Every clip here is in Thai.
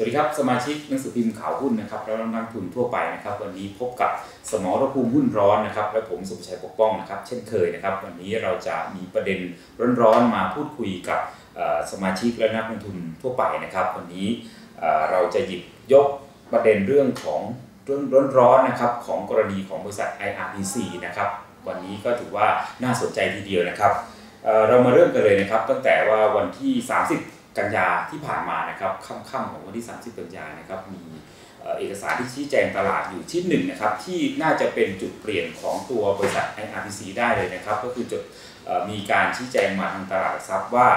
สวัสดีครับสมาชิกหนังสือพิมพ์ข่าวหุ้นนะครับแล้วนักทุนทั่วไปนะครับ วันนี้พบกับสมรภูมิหุ้นร้อนนะครับ และผมสุภชัยปกป้องนะครับ เช่นเคยนะครับ วันนี้เราจะมีประเด็นร้อนๆมาพูดคุยกับสมาชิกและนักลงทุนทั่วไปนะครับ วันนี้เราจะหยิบยกประเด็นเรื่องของเรื่องร้อนๆนะครับของกรณีของบริษัท IRPC นะครับวันนี้ก็ถือว่าน่าสนใจทีเดียวนะครับเรามาเริ่มกันเลยนะครับตั้งแต่ว่าวันที่ 30 กันยาที่ผ่านมานะครับค่ำๆของวันที่ 30 กันยานะครับมีเอกสารที่ชี้แจงตลาดอยู่ชิ้นหนึ่งนะครับที่น่าจะเป็นจุดเปลี่ยนของตัวบริษัท IRPC ได้เลยนะครับ ก็คือจุดมีการชี้แจงมาทางตลาดทรัพย์ว่า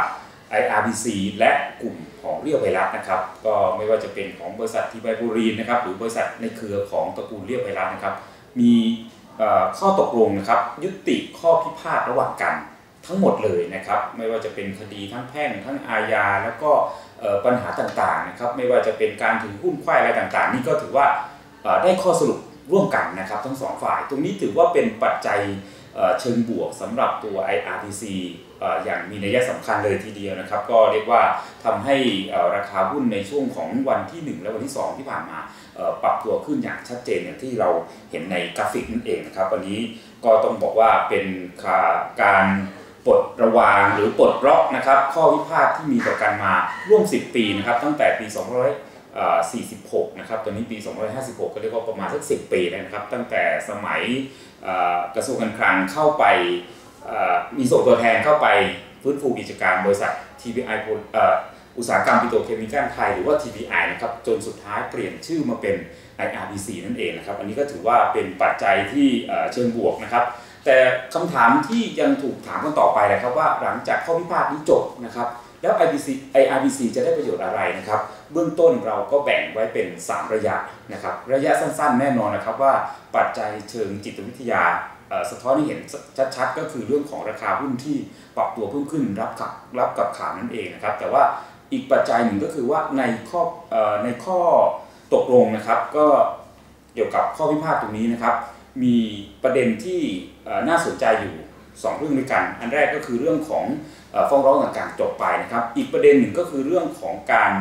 IRPC และกลุ่มของเรียวไวรัสนะครับ ก็ไม่ว่าจะเป็นของบริษัททีไบบูรีนนะครับหรือบริษัทในเครือของตระกูลเรียวไวรัสนะครับ มีข้อตกลงนะครับยุติข้อพิพาทระหว่างกัน ทั้งหมดเลยนะครับ ไม่ว่าจะเป็นคดีทั้งแพ่งทั้งอาญาแล้วก็ปัญหาต่างๆนะครับ ไม่ว่าจะเป็นการถือหุ้นควายอะไรต่างๆ นี่ก็ถือว่าได้ข้อสรุปร่วมกันนะครับ ทั้งสองฝ่าย ตรงนี้ถือว่าเป็นปัจจัยเชิงบวกสำหรับตัว IRPC อย่างมีนัยสำคัญเลยทีเดียวนะครับ ก็เรียกว่าทำให้ราคาหุ้นในช่วงของวันที่ 1 และวันที่ 2 ที่ผ่านมาปรับตัวขึ้นอย่างชัดเจนอย่างที่เราเห็นในกราฟิกนั่นเองนะครับ วันนี้ก็ต้องบอกว่าเป็นการ ปลดระวางหรือปลดล็อกนะครับข้อวิพาทที่มีต่อกันมาร่วม 10 ปีนะครับตั้งแต่ปี246 นะครับตอนนี้ปี256 ก็เรียกว่าประมาณสัก 10 ปีนะครับ ตั้งแต่สมัยกระทรวงการคลังเข้าไปมีส่งตัวแทนเข้าไปฟื้นฟูกิจการบริษัท TPI อุตสาหกรรมปิโตรเคมีคอลไทยหรือว่า TPI นะครับจนสุดท้ายเปลี่ยนชื่อมาเป็น IRBC นั่นเองนะครับ อันนี้ก็ถือว่าเป็นปัจจัยที่เชิงบวกนะครับ แต่คำถามที่ยังถูกถามกันต่อไปนะครับว่าหลังจากข้อพิพาทนี้จบนะครับแล้ว IBC IRBC จะได้ประโยชน์อะไรนะครับ เบื้องต้นเราก็แบ่งไว้เป็น 3 ระยะนะครับ ระยะสั้นๆ แน่นอนนะครับว่าปัจจัยเชิงจิตวิทยาสะท้อนให้เห็นชัดๆ ก็คือเรื่องของราคาหุ้นที่ปรับตัวเพิ่มขึ้นรับกับรับกับขานั่นเองนะครับ แต่ว่าอีกปัจจัยหนึ่งก็คือว่าในข้อในข้อตกลงนะครับ ก็เกี่ยวกับข้อพิพาทตรงนี้นะครับ มีประเด็นที่น่าสนใจอยู่2เรื่องด้วยกัน อันแรกก็คือเรื่องของฟ้องร้องต่างๆจบไปนะครับ อีกประเด็นหนึ่งก็คือเรื่องของการ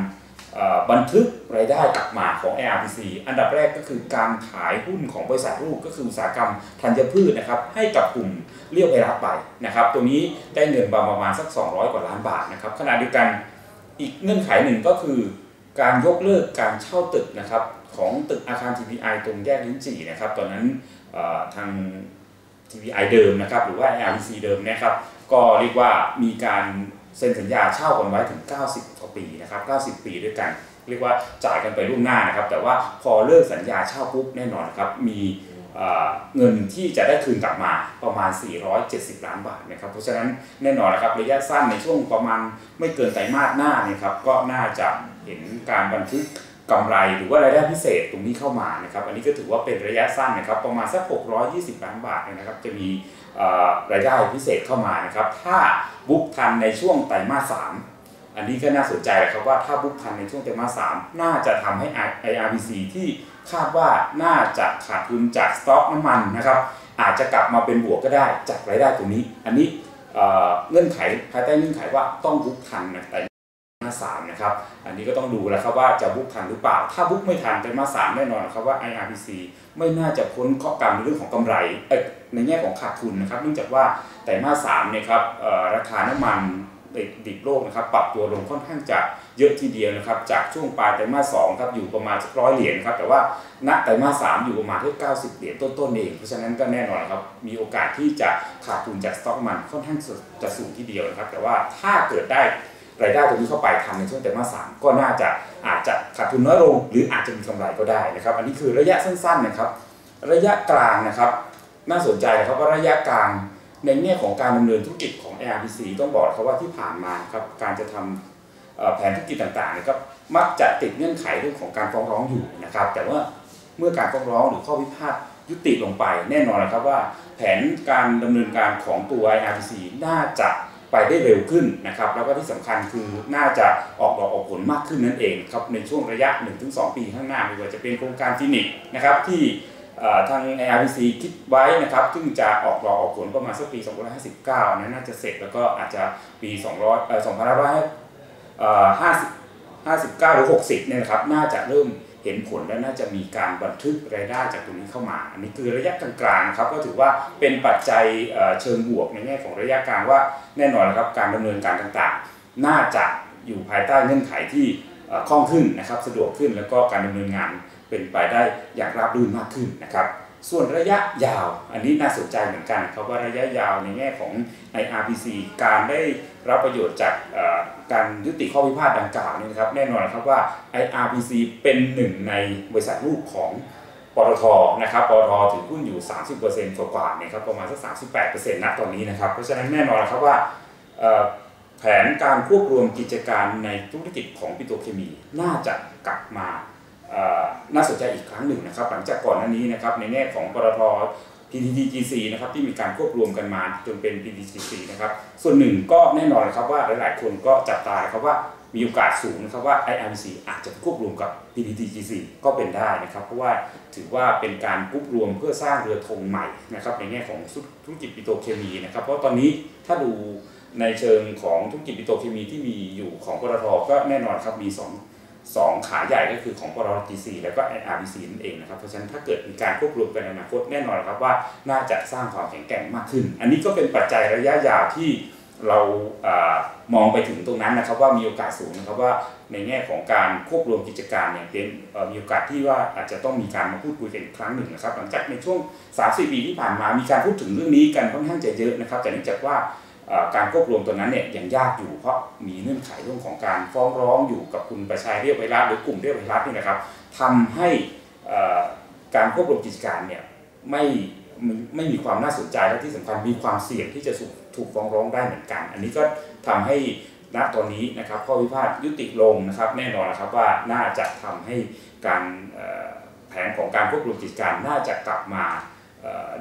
บันทึกรายได้กลับมาของ ARPC อันดับแรกก็คือการขายหุ้นของบริษัทลูกก็คืออุตสาหกรรมธัญพืชนะครับให้กับกลุ่มเรียวไพรัสไปนะครับ ตัวนี้ได้เงินประมาณสัก 200 กว่าล้านบาทนะครับขณะเดียวกันอีกเงื่อนไขหนึ่งก็คือการยกเลิกการเช่าตึกนะครับของตึกอาคาร TPI ตรงแยกลิ้นจี่นะครับ ตอนนั้น ทาง TPI เดิมนะครับ หรือว่า LTC เดิมนะครับ ก็เรียกว่ามีการเซ็นสัญญาเช่ากันไว้ถึง 90กว่าปีนะครับ 90 ปีด้วยกัน เรียกว่าจ่ายกันไปล่วงหน้านะครับ แต่ว่าพอเลิกสัญญาเช่าปุ๊บแน่นอนครับมีเงินที่จะได้คืนกลับมาประมาณ 470 ล้านบาทนะครับ เพราะฉะนั้นแน่นอนนะครับระยะสั้นในช่วงประมาณไม่เกินไตรมาสหน้านี่ครับก็น่าจะเห็นการบันทึก กำไรหรือว่ารายได้พิเศษตรงนี้เข้ามานะครับ อันนี้ก็ถือว่าเป็นระยะสั้นนะครับ ประมาณสัก 620 ล้านบาทนะครับ จะมีรายได้พิเศษเข้ามานะครับ ถ้าบุ๊กทันในช่วงไตรมาสสามอันนี้ก็น่าสนใจครับว่าถ้าบุ๊กทันในช่วงไตรมาสสามน่าจะทำให้ IRBC ที่คาดว่าน่าจะขาดทุนจากสต็อกน้ำมันนะครับ อาจจะกลับมาเป็นบวกก็ได้จากรายได้ตรงนี้ อันนี้เงื่อนไขภายใต้เงื่อนไขว่าต้องบุ๊กทันใน มาสามนะครับ อันนี้ก็ต้องดูแล้วครับว่าจะบุ๊กทันหรือเปล่า ถ้าบุ๊กไม่ทันเป็นมาสามแน่นอนครับว่า IRPC ไม่น่าจะพ้นข้อกรรมในเรื่องของกำไรในแง่ของขาดทุนนะครับ เนื่องจากว่าแต่มาสามเนี่ยครับราคาน้ำมันดิบโลกนะครับปรับตัวลงค่อนข้างจะเยอะทีเดียวนะครับจากช่วงปลายไตรมาสสองครับอยู่ประมาณสักร้อยเหรียญครับแต่ว่าณไตรมาสสามอยู่ประมาณที่เก้าสิบเหรียญต้นๆเองเพราะฉะนั้นก็แน่นอนครับมีโอกาสที่จะขาดทุนจากสต็อกมันค่อนข้างจะสูงทีเดียวนะครับแต่ว่าถ้าเกิดได้ รายได้ตรงนี้เข้าไปทำในช่วงไตรมาสสามก็น่าจะอาจจะขาดทุนน้อยลง หรืออาจจะมีกำไรก็ได้นะครับ อันนี้คือระยะสั้นๆนะครับ ระยะกลางนะครับ น่าสนใจนะครับว่าระยะกลางในแง่ของการดำเนินธุรกิจของ ARPC ต้องบอกครับว่าที่ผ่านมาครับการจะทำแผนธุรกิจต่างๆนะครับมักจะติดเงื่อนไขเรื่องของการฟ้องร้องอยู่นะครับ แต่ว่าเมื่อการฟ้องร้องหรือข้อพิพาทยุติลงไปแน่นอนนะครับว่าแผนการดำเนินการของตัว IRPC น่าจะ ไปได้เร็วขึ้นนะครับ แล้วก็ที่สำคัญคือน่าจะออกดอกออกผลมากขึ้นนั่นเองครับในช่วงระยะ 1-2 ปีข้างหน้าไม่ว่าจะเป็นโครงการฟินิกนะครับที่ทาง ARPC คิดไว้นะครับ ซึ่งจะออกดอกออกผลประมาณสักปี 2559นะน่าจะเสร็จแล้วก็อาจจะปี 200 2559 หรือ 60เนี่ยนะครับ น่าจะเริ่ม เห็นผลและน่าจะมีการบันทึกรายได้จากตรงนี้เข้ามา อันนี้คือระยะกลางๆครับก็ถือว่าเป็นปัจจัยเชิงบวกในแง่ของระยะกลางว่าแน่นอนครับการดำเนินการต่างๆ น่าจะอยู่ภายใต้เงื่อนไขที่คล่องขึ้นนะครับสะดวกขึ้นแล้วก็การดำเนินงานเป็นไปได้อย่างราบรื่นมากขึ้นนะครับ ส่วนระยะยาว อันนี้น่าสนใจเหมือนกันครับว่าระยะยาวในแง่ของ IRPC การได้รับประโยชน์จากการยุติข้อพิพาทดังกล่าวนี่นะครับแน่นอนครับว่า IRPC เป็นหนึ่งในบริษัทลูกของปตทนะครับปตทถือหุ้นอยู่ 30%กว่าๆเนี่ยครับประมาณสัก 38%ณตอนนี้นะครับ เพราะฉะนั้นแน่นอนครับว่าแผนการควบรวมกิจการในธุรกิจของปิโตรเคมี น่าจะกลับมา น่าสนใจอีกครั้งหนึ่งนะครับ หลังจากก่อนหน้านี้นะครับในแง่ของปตท PTTGC นะครับที่มีการควบรวมกันมาจนเป็น PTTGC นะครับส่วนหนึ่งก็แน่นอนครับว่าหลาย ๆ คนก็จับตาครับว่ามีโอกาสสูงนะครับว่า IRC อาจจะควบรวมกับ PTTGC ก็เป็นได้นะครับ เพราะว่าถือว่าเป็นการควบรวมเพื่อสร้างเรือธงใหม่นะครับในแง่ของธุรกิจปิโตรเคมีนะครับ เพราะตอนนี้ถ้าดูในเชิงของธุรกิจปิโตรเคมีที่มีอยู่ของปตทก็แน่นอนครับมี 2 2 ขาใหญ่ก็คือของปตท GC แล้วก็ IRBC นั่นเองนะครับ เพราะฉะนั้นถ้าเกิดมีการควบรวมกันในอนาคตแน่นอนครับว่าน่าจะสร้างความแข็งแกร่งมากขึ้น อันนี้ก็เป็นปัจจัยระยะยาวที่เรามองไปถึงตรงนั้นนะครับว่ามีโอกาสสูงนะครับว่าในแง่ของการควบรวมกิจการเนี่ยเป็นมีโอกาสที่ว่าอาจจะต้องมีการมาพูดคุยกันอีกครั้งหนึ่งนะครับ หลังจากในช่วง3-4ปีที่ผ่านมามีการพูดถึงเรื่องนี้กันค่อนข้างจะเยอะนะครับ แต่เนื่องจากว่า การควบรวมตัวนั้นเนี่ยยังยากอยู่เพราะมีเงื่อนไขเรื่องของการฟ้องร้องอยู่กับคุณประชาเรียบไวรัสหรือกลุ่มเรียบไวรัสนี่นะครับทำให้การควบรวมกิจการเนี่ยไม่ไม่มีความน่าสนใจและที่สำคัญมีความเสี่ยงที่จะถูกฟ้องร้องได้เหมือนกัน อันนี้ก็ทำให้ณตอนนี้นะครับข้อพิพาทยุติลงนะครับ แน่นอนนะครับว่าน่าจะทำให้การแผนของการควบรวมกิจการน่าจะกลับมา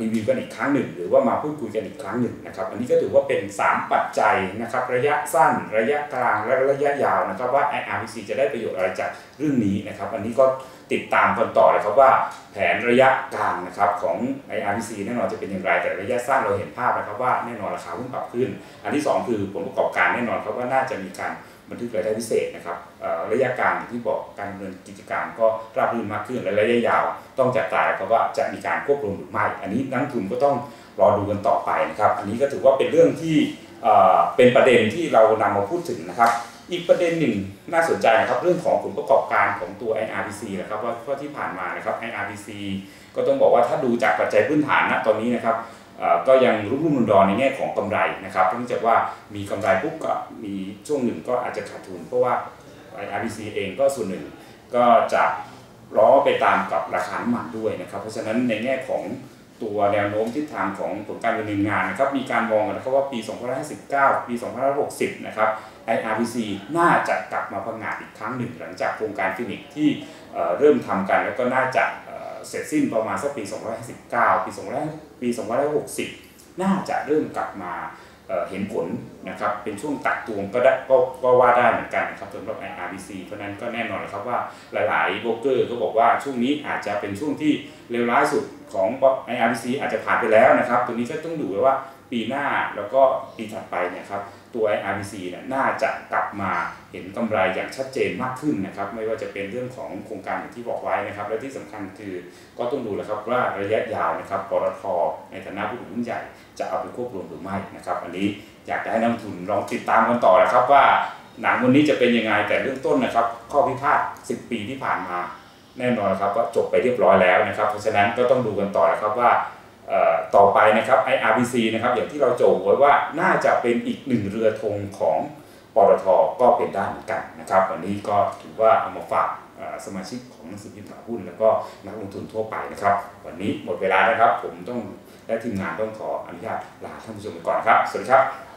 รีวิวกันอีกครั้งหนึ่ง หรือว่ามาพูดคุยกันอีกครั้งหนึ่งนะครับ อันนี้ก็ถือว่าเป็น 3 ปัจจัยนะครับ ระยะสั้น ระยะกลางและระยะยาวนะครับว่า IRPC จะได้ประโยชน์อะไรจากเรื่องนี้นะครับ อันนี้ก็ติดตามกันต่อเลยครับว่าแผนระยะกลางนะครับของ IRPC แน่นอนจะเป็นอย่างไรแต่ระยะสั้นเราเห็นภาพนะครับว่าแน่นอนราคาหุ้นปรับขึ้น อันที่ 2 คือผลประกอบการแน่นอนครับว่าน่าจะมีการ บันทึกรายได้พิเศษนะครับระยะกลางที่บอกการดำเนินกิจการก็ราบรื่นมากขึ้นและระยะยาว ต้องจัดตาครับว่าจะมีการควบรวมหรือไม่ อันนี้นักทุนก็ต้องรอดูกันต่อไปนะครับ อันนี้ก็ถือว่าเป็นเรื่องที่เป็นประเด็นที่เรานำมาพูดถึงนะครับ อีกประเด็นหนึ่งน่าสนใจนะครับเรื่องของผลประกอบการของตัว IRPC นะครับว่าที่ผ่านมานะครับ IRPC ก็ต้องบอกว่าถ้าดูจากปัจจัยพื้นฐานนะตอนนี้นะครับก็ยังรุ่มรุ่มรอนในแง่ของกำไรนะครับเนื่องจากว่ามีกำไรปุ๊บก็มีช่วงหนึ่งก็อาจจะขาดทุน เพราะว่า RBC เองก็ส่วนหนึ่งก็จะล้อไปตามกับราคาน้ำมันด้วยนะครับ เพราะฉะนั้นในแง่ของ ตัวแนวโน้มทิศทางของผลการดำเนินงานนะครับมีการมองกันนะครับว่าปี 2559 ปี 2560 นะครับ IRPC น่าจะกลับมาพังงาดอีกครั้งหนึ่งหลังจากโครงการฟินิกที่เริ่มทำกันแล้วก็น่าจะเสร็จสิ้นประมาณสักปี 2519ปี2ปี 2560 น่าจะเริ่มกลับมาเห็นผลนะครับเป็นช่วงตักตวงก็ได้กก็ว่าได้เหมือนกันนะครับสำหรับ IRBC เพราะนั้นก็แน่นอนครับว่าหลายๆโบรกเกอร์ก็บอกว่าช่วงนี้อาจจะเป็นช่วงที่เลวร้ายสุด ของ IRBC อาจจะผ่านไปแล้วนะครับตัวนี้ก็ต้องดูว่าปีหน้าแล้วก็ปีถัดไปเนี่ยครับตัว IRBC เนี่ยน่าจะกลับมาเห็นกำไรอย่างชัดเจนมากขึ้นนะครับไม่ว่าจะเป็นเรื่องของโครงการอย่างที่บอกไว้นะครับ และที่สำคัญคือก็ต้องดูแหละครับว่าระยะยาวนะครับปตทในฐานะผู้ถือหุ้นใหญ่จะเอาไปควบรวมหรือไม่นะครับ อันนี้อยากจะให้นักทุนลองติดตามกันต่อนะครับว่าหนังวันนี้จะเป็นยังไงแต่เรื่องต้นนะครับ ข้อพิพาท10 ปีที่ผ่านมา แน่นอนครับว่าจบไปเรียบร้อยแล้วนะครับ เพราะฉะนั้นก็ต้องดูกันต่อนะครับว่าต่อไปนะครับ IRBC นะครับอย่างที่เราโจไว้ว่าน่าจะเป็นอีกหนึ่งเรือธงของปตทก็เป็นได้เหมือนกันนะครับ วันนี้ก็ถือว่าเอามาฝากสมาชิกของนักสืบพิมพ์หุ้น แล้วก็นักลงทุนทั่วไปนะครับ วันนี้หมดเวลาแล้วครับ ผมต้องและทีมงานต้องขออนุญาตลาท่านผู้ชมไปก่อนครับ สวัสดีครับ